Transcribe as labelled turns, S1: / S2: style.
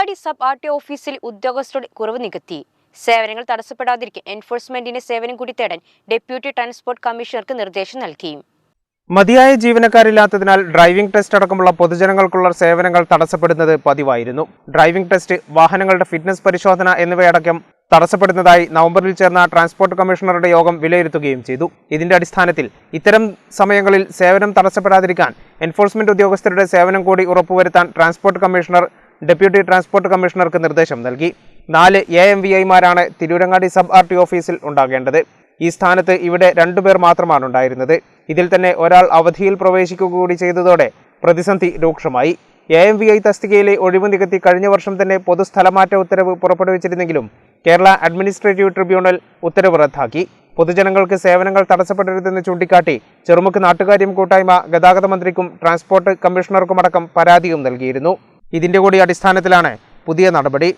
S1: Tirurangadi sub R T ഓഫീസിൽ ഉദ്യോഗസ്ഥരുടെ കുറവ് നികത്തി. സേവനങ്ങൾ തടസ്സപ്പെടാതിരിക്കാൻ എൻഫോഴ്സ്മെന്റിന്റെ സേവനം കൂടി തേടാൻ ഡെപ്യൂട്ടി ട്രാൻസ്പോർട്ട് കമ്മീഷണർക്ക് നിർദ്ദേശം നൽകി.
S2: മതിയായ ജീവനക്കാരില്ലാത്തതിനാൽ ഡ്രൈവിംഗ് ടെസ്റ്റ് അടക്കമുള്ള പൊതുജനങ്ങൾക്കുള്ള സേവനങ്ങൾ തടസ്സപ്പെടുന്നത് പതിവായിരുന്നു. ഡ്രൈവിംഗ് ടെസ്റ്റ് വാഹനങ്ങളുടെ ഫിറ്റ്നസ് പരിശോധന എന്നിവയടക്കം തടസ്സപ്പെടുന്നതായി നവംബറിൽ ചേർന്ന ട്രാൻസ്പോർട്ട് കമ്മീഷണറുടെ യോഗം വിലയിരുത്തുകയും ചെയ്തു. ഇതിന്റെ അടിസ്ഥാനത്തിൽ ഇത്തരം സമയങ്ങളിൽ സേവനം തടസ്സപ്പെടാതിരിക്കാൻ എൻഫോഴ്സ്മെന്റ് ഉദ്യോഗസ്ഥരുടെ സേവനം കൂടി ഉറപ്പുവരുത്താൻ ട്രാൻസ്പോർട്ട് കമ്മീഷണർ ഡെപ്യൂട്ടി ട്രാൻസ്പോർട്ട് കമ്മീഷണർക്ക് നിർദ്ദേശം നൽകി. നാല് എ എം വി ഐമാരാണ് തിരൂരങ്ങാടി സബ് ആർ ടി ഓഫീസിൽ ഉണ്ടാകേണ്ടത്. ഈ സ്ഥാനത്ത് ഇവിടെ രണ്ടുപേർ മാത്രമാണ് ഉണ്ടായിരുന്നത്. ഇതിൽ തന്നെ ഒരാൾ അവധിയിൽ പ്രവേശിക്കുക കൂടി ചെയ്തതോടെ പ്രതിസന്ധി രൂക്ഷമായി. എ എം വി ഐ തസ്തികയിലെ ഒഴിവ് നികത്തി കഴിഞ്ഞ വർഷം തന്നെ പൊതുസ്ഥലമാറ്റ ഉത്തരവ് പുറപ്പെടുവിച്ചിരുന്നെങ്കിലും കേരള അഡ്മിനിസ്ട്രേറ്റീവ് ട്രിബ്യൂണൽ ഉത്തരവ് റദ്ദാക്കി. പൊതുജനങ്ങൾക്ക് സേവനങ്ങൾ തടസ്സപ്പെടരുതെന്ന് ചൂണ്ടിക്കാട്ടി ചെറുമുക്ക് നാട്ടുകാര്യം കൂട്ടായ്മ ഗതാഗത മന്ത്രിക്കും ട്രാൻസ്പോർട്ട് കമ്മീഷണർക്കുമടക്കം പരാതിയും നൽകിയിരുന്നു. ഇതിന്റെ കൂടി അടിസ്ഥാനത്തിലാണ് പുതിയ നടപടി.